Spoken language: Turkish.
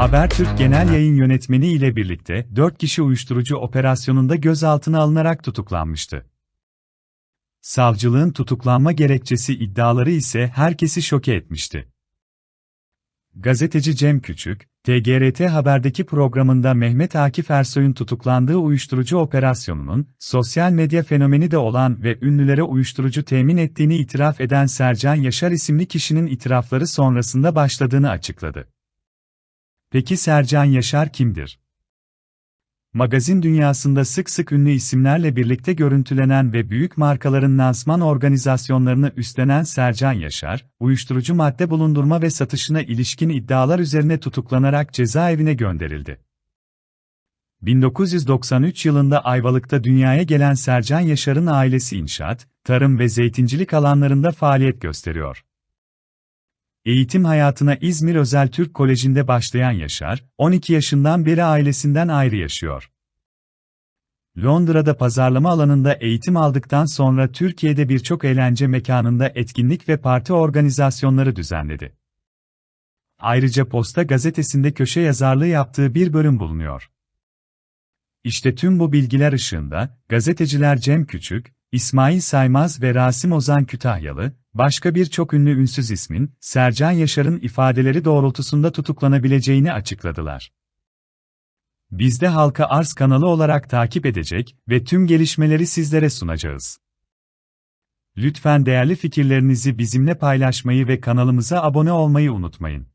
Habertürk Genel Yayın Yönetmeni ile birlikte 4 kişi uyuşturucu operasyonunda gözaltına alınarak tutuklanmıştı. Savcılığın tutuklanma gerekçesi iddiaları ise herkesi şoke etmişti. Gazeteci Cem Küçük, TGRT Haber'deki programında Mehmet Akif Ersoy'un tutuklandığı uyuşturucu operasyonunun, sosyal medya fenomeni de olan ve ünlülere uyuşturucu temin ettiğini itiraf eden Sercan Yaşar isimli kişinin itirafları sonrasında başladığını açıkladı. Peki Sercan Yaşar kimdir? Magazin dünyasında sık sık ünlü isimlerle birlikte görüntülenen ve büyük markaların lansman organizasyonlarını üstlenen Sercan Yaşar, uyuşturucu madde bulundurma ve satışına ilişkin iddialar üzerine tutuklanarak cezaevine gönderildi. 1993 yılında Ayvalık'ta dünyaya gelen Sercan Yaşar'ın ailesi inşaat, tarım ve zeytincilik alanlarında faaliyet gösteriyor. Eğitim hayatına İzmir Özel Türk Koleji'nde başlayan Yaşar, 12 yaşından beri ailesinden ayrı yaşıyor. Londra'da pazarlama alanında eğitim aldıktan sonra Türkiye'de birçok eğlence mekanında etkinlik ve parti organizasyonları düzenledi. Ayrıca Posta gazetesinde köşe yazarlığı yaptığı bir bölüm bulunuyor. İşte tüm bu bilgiler ışığında, gazeteciler Cem Küçük, İsmail Saymaz ve Rasim Ozan Kütahyalı, başka birçok ünlü ünsüz ismin, Sercan Yaşar'ın ifadeleri doğrultusunda tutuklanabileceğini açıkladılar. Biz de halka arz kanalı olarak takip edecek ve tüm gelişmeleri sizlere sunacağız. Lütfen değerli fikirlerinizi bizimle paylaşmayı ve kanalımıza abone olmayı unutmayın.